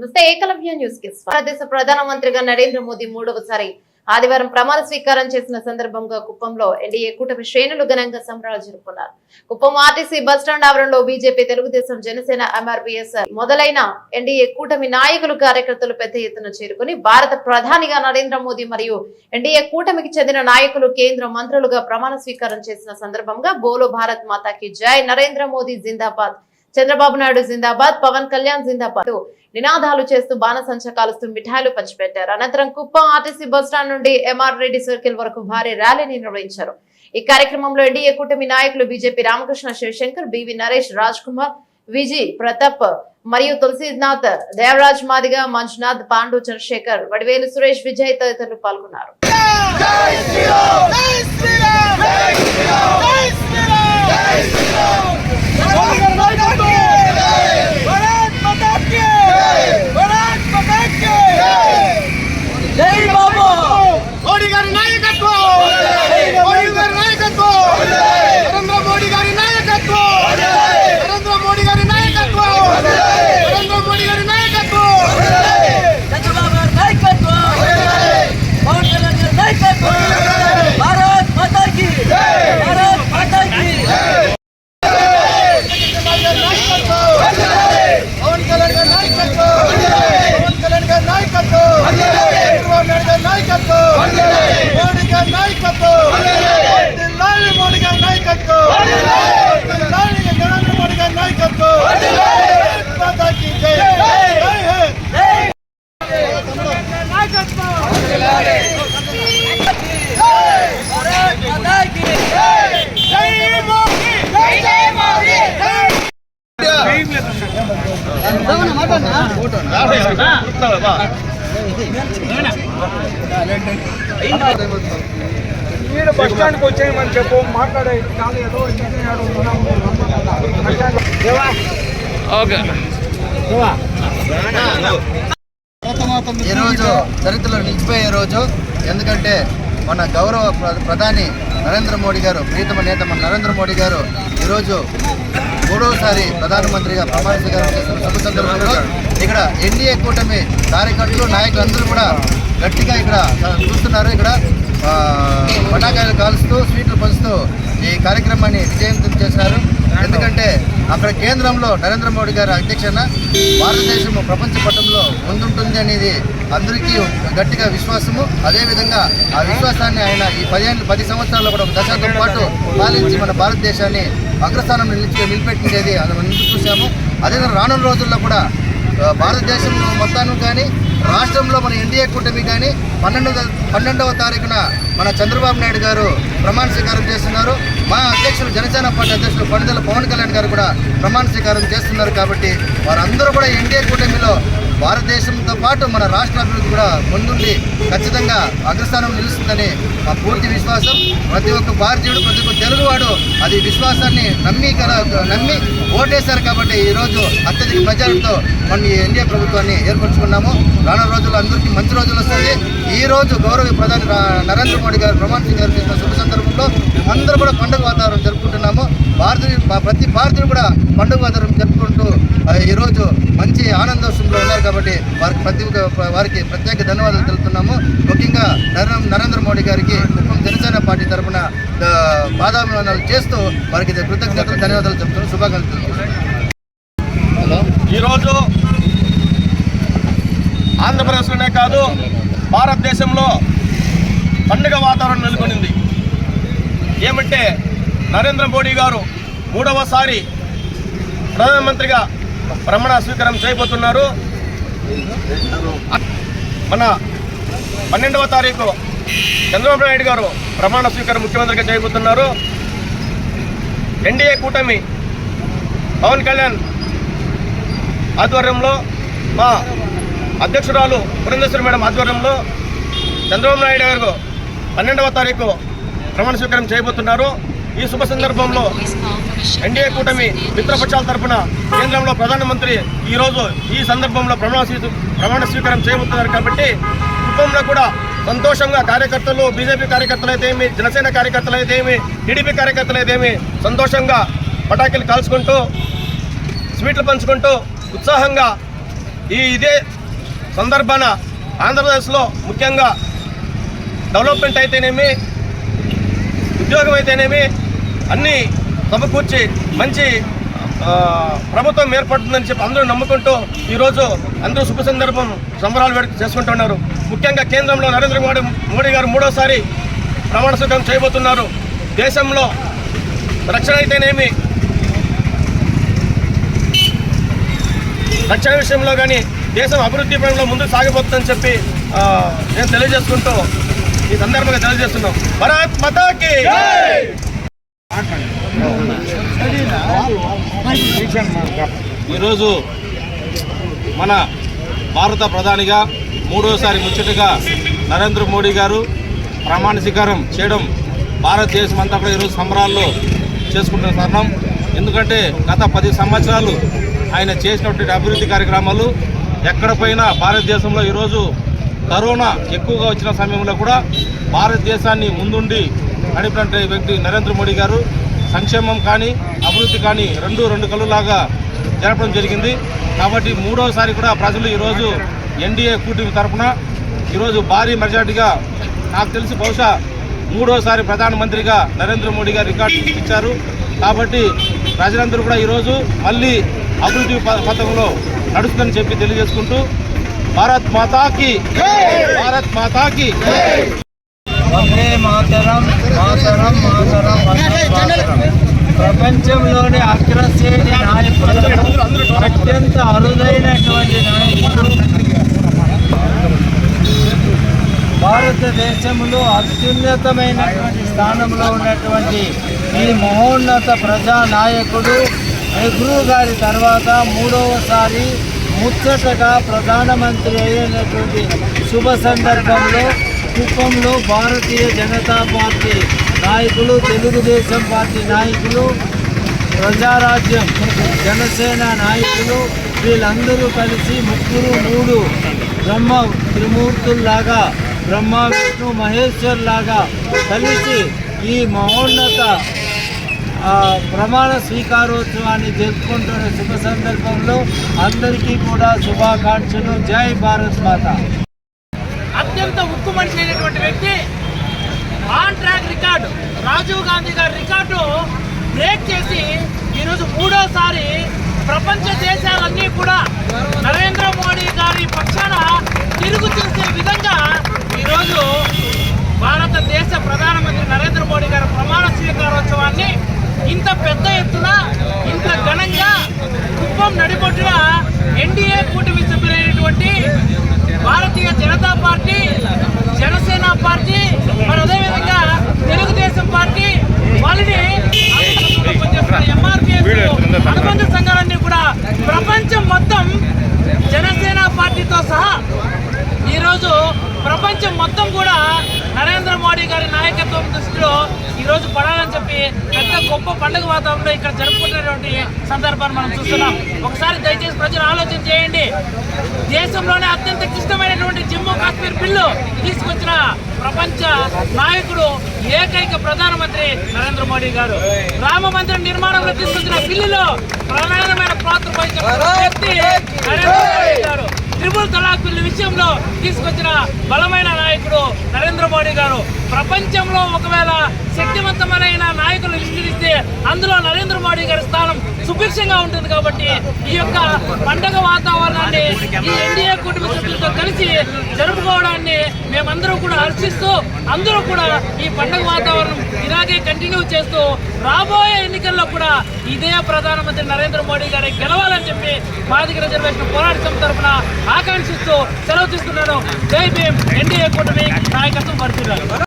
నమస్తే ఏకలవ్య న్యూస్కి భారతదేశ ప్రధానమంత్రిగా నరేంద్ర మోదీ మూడవసారి ఆదివారం ప్రమాణ స్వీకారం చేసిన సందర్భంగా కుప్పంలో ఎన్డీఏ కూటమి శ్రేణులు ఘనంగా సంబరాలు జరుపుకున్నారు. కుప్పం ఆర్టీసీ బస్టాండ్ ఆవరణలో బీజేపీ తెలుగుదేశం జనసేన ఎంఆర్పీఎస్ మొదలైన ఎన్డీఏ కూటమి నాయకులు కార్యకర్తలు పెద్ద ఎత్తున చేరుకుని భారత ప్రధానిగా నరేంద్ర మోదీ మరియు ఎన్డీఏ కూటమికి చెందిన నాయకులు కేంద్ర మంత్రులుగా ప్రమాణ స్వీకారం చేసిన సందర్భంగా బోలో భారత్ మాతాకి జై నరేంద్ర మోదీ జిందాబాద్. చంద్రబాబు నాయుడు జిందాబాద్ పవన్ కళ్యాణ్ జిందాబాద్. నినాదాలు చేస్తూ బాణసంచ కాలుస్తూ మిఠాయిలు పంచిపెట్టారు. అనంతరం కుప్పం ఆర్టీసీ బస్టాండ్ నుండి ఎంఆర్ రెడ్డి సర్కిల్ వరకు భారీ ర్యాలీని నిర్వహించారు. ఈ కార్యక్రమంలో ఎన్డీఏ కూటమి నాయకులు బీజేపీ రామకృష్ణ శివశంకర్ బివి నరేష్ రాజ్ కుమార్ విజయ్ ప్రతాప్ మరియు తులసీనాథ్ దేవరాజ్ మాదిగ మంజునాథ్ పాండు చంద్రశేఖర్ వడివేలు సురేష్ విజయ్ తదితరులు పాల్గొన్నారు జై బాబు మోడీ గారి నాయకత్వం మోడీ గారి నాయకత్వం నరేంద్ర మోడీ గారి నాయకత్వం నరేంద్ర మోడీ గారి నాయకత్వం నరేంద్ర మోడీ గారి నాయకత్వం చంద్రబాబు గారి నాయకత్వం పవన్ కళ్యాణ్ గారి నాయకత్వం భారత్ మాతాకి భారత్ మాతాకి పవన్ కళ్యాణ్ గారి నాయకత్వం పవన్ కళ్యాణ్ గారి నాయకత్వం చంద్రబాబు నాయుడు గారి నాయకత్వం మోడీ గారి నాయకత్వం వర్ధిల్లాలి మోడీ గారి నాయకత్వం వర్ధిల్లాలి నరేంద్ర మోడీ గారి నాయకత్వం భారత్ మాతాకి జై జై హింద్ భారత్ మాతాకి జై మోడీ జై జై మోడీ ఈడ బస్ స్టాండ్కి వచ్చేయమని చెప్పు మాట్లాడే. దేవా ఈరోజు చరిత్రలో నిలిచిపోయే రోజు ఎందుకంటే మన గౌరవ ప్ర- ప్రధాని నరేంద్ర మోడీ గారు ప్రీతమ నేత మన నరేంద్ర మోడీ గారు ఈరోజు మూడవసారి ప్రధానమంత్రిగా ప్రమాణ స్వీకారం చేస్తున్న శుభ సందర్భంలో ఇక్కడ ఎన్డీఏ కూటమి కార్యకర్తలు నాయకులందరూ కూడా గట్టిగా ఇక్కడ చూస్తున్నారు ఇక్కడ. పటాకాయలు కాలుస్తూ స్వీట్లు పంచుతూ ఈ కార్యక్రమాన్ని విజయవంతం చేశారు ఎందుకంటే అక్కడ కేంద్రంలో నరేంద్ర మోడీ గారి అధ్యక్షన భారతదేశం ప్రపంచ పటంలో ముందుంటుంది అనేది అందరికీ గట్టిగా విశ్వాసము. అదేవిధంగా ఆ విశ్వాసాన్ని ఆయన ఈ పదిహేను పది సంవత్సరాల్లో కూడా ఒక దశాబ్దం పాటు పాలించి మన భారతదేశాన్ని అగ్రస్థానం నిలిచి నిలిపెట్టించేది అది మనం చూసాము అదేవిధంగా రానున్న రోజుల్లో కూడా భారతదేశం మొత్తాన్ని కానీ రాష్ట్రంలో మన ఎన్డీఏ కూటమి కానీ పన్నెండవ పన్నెండవ తారీఖున మన చంద్రబాబు నాయుడు గారు ప్రమాణ స్వీకారం చేస్తున్నారు. మా అధ్యక్షులు జనసేన పార్టీ అధ్యక్షులు పండుదల పవన్ కళ్యాణ్ గారు కూడా ప్రమాణ స్వీకారం చేస్తున్నారు కాబట్టి వారందరూ కూడా ఎన్డీఏ కూటమిలో భారతదేశంతో పాటు మన రాష్ట్ర అభివృద్ధి కూడా ముందుండి ఖచ్చితంగా అగ్రస్థానం నిలుస్తుందని మా పూర్తి విశ్వాసం. ప్రతి ఒక్క భారతీయుడు ప్రతి ఒక్క తెలుగువాడు అది విశ్వాసాన్ని నమ్మి కల నమ్మి ఓటేశారు కాబట్టి ఈరోజు అత్యధిక ప్రజలతో మనం ఈ ఎన్డీఏ ప్రభుత్వాన్ని ఏర్పరచుకున్నాము. రానున్న రోజుల్లో అందరికీ మంచి రోజులు వస్తుంది. ఈ రోజు గౌరవ ప్రధాని నరేంద్ర మోడీ గారు ప్రమాణ స్వీకారం చేసిన శుభ సందర్భంలో అందరూ కూడా పండుగ వాతావరణం జరుపుకుంటున్నాము. భారతీయ ప్రతి భారతీయుడు కూడా పండుగ వాతావరణం జరుపుకుంటూ ఈరోజు మంచి ఆనందోషంలో ఉన్నారు కాబట్టి వారికి ప్రతి వారికి ప్రత్యేక ధన్యవాదాలు తెలుపుతున్నాము. ముఖ్యంగా నరేంద్ర మోడీ గారికి జనసేన పార్టీ తరఫున ఆ, పాదాభివందనాలు చేస్తూ వారికి కృతజ్ఞతలు ధన్యవాదాలు చెప్తున్నాను శుభాకాంక్షలు ఈరోజు ఆంధ్రప్రదేశ్లోనే కాదు భారతదేశంలో పండుగ వాతావరణం నెలకొనింది. ఏమంటే నరేంద్ర మోడీ గారు మూడవసారి ప్రధానమంత్రిగా ప్రమాణ స్వీకారం చేయబోతున్నారు. మన పన్నెండవ తారీఖు చంద్రబాబు నాయుడు గారు ప్రమాణ స్వీకారం ముఖ్యమంత్రిగా చేయబోతున్నారు. ఎన్డీఏ కూటమి పవన్ కళ్యాణ్ ఆధ్వర్యంలో మా అధ్యక్షురాలు పురంధేశ్వరి మేడం ఆధ్వర్యంలో చంద్రబాబు నాయుడు గారు పన్నెండవ తారీఖు ప్రమాణ స్వీకారం చేయబోతున్నారు. ఈ శుభ సందర్భంలో ఎన్డీఏ కూటమి మిత్రపక్షాల తరఫున కేంద్రంలో ప్రధానమంత్రి ఈరోజు ఈ సందర్భంలో ప్రమాణ స్వీ- ప్రమాణ స్వీకారం చేయబోతున్నారు కాబట్టి కుటుంబంలో కూడా సంతోషంగా కార్యకర్తలు బీజేపీ కార్యకర్తలు అయితే ఏమి జనసేన కార్యకర్తలు అయితే ఏమి టీడీపీ కార్యకర్తలు అయితేమి సంతోషంగా పటాకులు కాల్చుకుంటూ స్వీట్లు పంచుకుంటూ ఉత్సాహంగా ఈ ఇదే సందర్భాన ఆంధ్రప్రదేశ్లో ముఖ్యంగా డెవలప్మెంట్ అయితేనేమి ఉద్యోగం అయితేనేమి అన్నీ సమకూర్చి మంచి ప్రభుత్వం ఏర్పడుతుందని చెప్పి అందరూ నమ్ముకుంటూ ఈరోజు అందరూ శుభ సందర్భం సంబరాలు వేడుక చేసుకుంటున్నారు. ముఖ్యంగా కేంద్రంలో నరేంద్ర మోడీ మోడీ గారు మూడోసారి ప్రమాణ స్వీకారం చేయబోతున్నారు. దేశంలో రక్షణ అయితేనేమి? రక్షణ విషయంలో కానీ దేశం అభివృద్ధి పరంలో ముందుకు సాగిపోతుందని చెప్పి నేను తెలియజేసుకుంటూ ఈ సందర్భంగా తెలియజేస్తున్నాం. భరత్ మతాకి ఈరోజు మన భారత ప్రధానిగా మూడోసారి ముచ్చటగా నరేంద్ర మోడీ గారు ప్రమాణ స్వీకారం చేయడం భారతదేశం అంతా కూడా ఈరోజు సంబరాల్లో చేసుకుంటున్న తరుణం. ఎందుకంటే గత పది సంవత్సరాలు ఆయన చేసినటువంటి అభివృద్ధి కార్యక్రమాలు ఎక్కడ పోయినా భారతదేశంలో ఈరోజు కరోనా ఎక్కువగా వచ్చిన సమయంలో కూడా భారతదేశాన్ని ముందుండి నడిపినటువంటి వ్యక్తి నరేంద్ర మోడీ గారు. సంక్షేమం కానీ అభివృద్ధి కానీ రెండు రెండు కళ్ళులాగా జరపడం జరిగింది. కాబట్టి మూడోసారి కూడా ప్రజలు ఈరోజు ఎన్డీఏ కూటమి తరఫున ఈరోజు భారీ మెజార్టీగా నాకు తెలిసి బహుశా మూడోసారి ప్రధానమంత్రిగా నరేంద్ర మోడీ గారు రికార్డు ఇచ్చారు. కాబట్టి ప్రజలందరూ కూడా ఈరోజు మళ్ళీ అభివృద్ధి ప- పథకంలో నడుస్తుందని చెప్పి తెలియజేసుకుంటూ భారత్ మాతాకి భారత్ మాతాకి వందే మాతరం మాతరం మాతరం వందే మాతరం. ప్రపంచంలోని అగ్రశ్రేణి నాయకులు అత్యంత అరుదైనటువంటి నాయకులు భారతదేశంలో అత్యున్నతమైనటువంటి స్థానంలో ఉన్నటువంటి ఈ మహోన్నత ప్రజా నాయకుడు నెహ్రూ గారి తర్వాత మూడవసారి ముచ్చటగా ప్రధానమంత్రి అయినటువంటి శుభ సందర్భంలో కుప్పంలో భారతీయ జనతా పార్టీ నాయకులు తెలుగుదేశం పార్టీ నాయకులు ప్రజారాజ్యం జనసేన నాయకులు వీళ్ళందరూ కలిసి ముగ్గురు మూడు బ్రహ్మ త్రిమూర్తుల్లాగా బ్రహ్మ విష్ణు మహేశ్వర్ లాగా కలిసి ఈ మహోన్నత ప్రమాణ స్వీకారోత్సవాన్ని జరుపుకుంటున్న శుభ సందర్భంలో అందరికీ కూడా శుభాకాంక్షలు. జై భారత్ మాత. అత్యంత ఉక్కు మనిషి అయినటువంటి వ్యక్తి on track record Rajiv Gandhi గారి రికార్డు బ్రేక్ చేసి ఈరోజు మూడోసారి ప్రపంచ దేశాలన్నీ కూడా నరేంద్ర మోడీ గారి పక్షాన తిరుగు చూసే విధంగా ఈరోజు భారతదేశ ప్రధానమంత్రి నరేంద్ర మోడీ గారి ప్రమాణ స్వీకారం ఇంత పెద్ద ఎత్తున ఇంత ఘనంగా కుప్పం నడిబొట్టున ఎన్డీఏ కూటమి సభ్యులైనటువంటి భారతీయ జనతా పార్టీ జనసేన పార్టీ మరి అదేవిధంగా తెలుగుదేశం పార్టీ వాళ్ళని ఆంధ్రప్రదేశ్లో పనిచేస్తున్న ఎంఆర్పీఎస్ అనుబంధ సంఘాలన్నీ కూడా ప్రపంచం మొత్తం జనసేన పార్టీతో సహా ఈరోజు ప్రపంచం మొత్తం కూడా నరేంద్ర మోడీ గారి నాయకత్వం దృష్టిలో ఈరోజు పడాలని చెప్పి పెద్ద గొప్ప పండుగ వాతావరణంలో ఇక్కడ జరుపుకుంటున్నటువంటి సందర్భాన్ని మనం చూస్తున్నాం. ఒకసారి దయచేసి ప్రజలు ఆలోచన చేయండి. దేశంలోనే అత్యంత క్లిష్టమైనటువంటి జమ్మూ కాశ్మీర్ బిల్లు తీసుకొచ్చిన ప్రపంచ నాయకుడు ఏకైక ప్రధానమంత్రి నరేంద్ర మోడీ గారు. రామ మందిర నిర్మాణంలో తీసుకొచ్చిన బిల్లులో ప్రధానమైన పాత్ర వహించిన వ్యక్తి నరేంద్ర మోడీ గారు. త్రిపుల్ తలాక్ విషయంలో తీసుకొచ్చిన బలమైన నాయకుడు నరేంద్ర మోడీ గారు. ప్రపంచంలో ఒకవేళ శక్తివంతమైన నాయకులు లిస్టు అందులో నరేంద్ర మోడీ గారి స్థానం సుభిక్షంగా ఉంటుంది కాబట్టి ఈ యొక్క పండగ వాతావరణాన్ని ఈ ఎన్డీఏ కుటుంబ సభ్యులతో కలిసి జరుపుకోవడాన్ని మేమందరూ అందరూ కూడా ఈ పండుగ వాతావరణం ఇలాగే కంటిన్యూ చేస్తూ రాబోయే ఎన్నికల్లో కూడా ఇదే ప్రధానమంత్రి నరేంద్ర మోడీ గారి గెలవాలని చెప్పి మాదిగ రిజర్వేషన్ పోరాట సమితి తరఫున ఆకాంక్షిస్తూ సెలవు తీసుకున్నాను జై భీమ్ ఎన్డీఏ కూటమి నాయకత్వం పరిశీలన